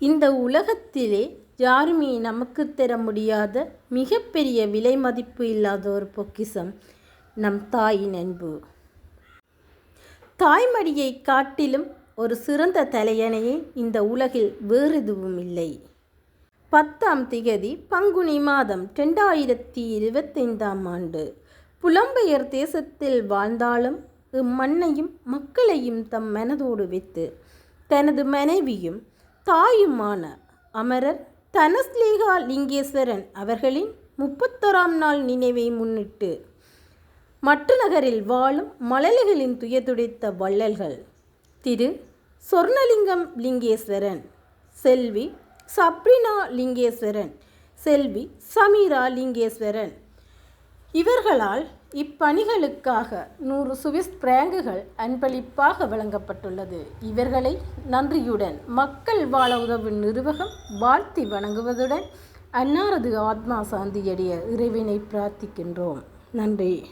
இந்த உலகத்திலே யாருமே நமக்கு தர முடியாத மிகப்பெரிய விலை மதிப்பு இல்லாத ஒரு பொக்கிசம் நம் தாயின் அன்பு தாய்மடியை காட்டிலும் ஒரு சிறந்த தலையணையை இந்த உலகில் வேறு எதுவும் இல்லை. பத்தாம் திகதி பங்குனி மாதம் ரெண்டாயிரத்தி இருபத்தைந்தாம் ஆண்டு. புலம்பெயர் தேசத்தில் வாழ்ந்தாலும் இம்மண்ணையும் மக்களையும் தம் மனதோடு வைத்து தனது மனைவியும் தாயுமான அமரர் தனஸ்லேகா லிங்கேஸ்வரன் அவர்களின் முப்பத்தொராம் நாள் நினைவை முன்னிட்டு மற்ற நகரில் வாழும் மழலைகளின் துயதுடைத்த வள்ளல்கள். திரு. சொர்ணலிங்கம் லிங்கேஸ்வரன் செல்வி சப்ரினா லிங்கேஸ்வரன் செல்வி சமீரா லிங்கேஸ்வரன். இவர்களால் இப்பணிகளுக்காக நூறு சுவிஸ் பிராங்குகள் அன்பளிப்பாக வழங்கப்பட்டுள்ளது. இவர்களை நன்றியுடன் மக்கள் வாழ உதவும் நிர்வாகம் வாழ்த்தி வணங்குவதுடன் அன்னாரது ஆத்மா சாந்தியடைய இறைவனை பிரார்த்திக்கின்றோம். நன்றி.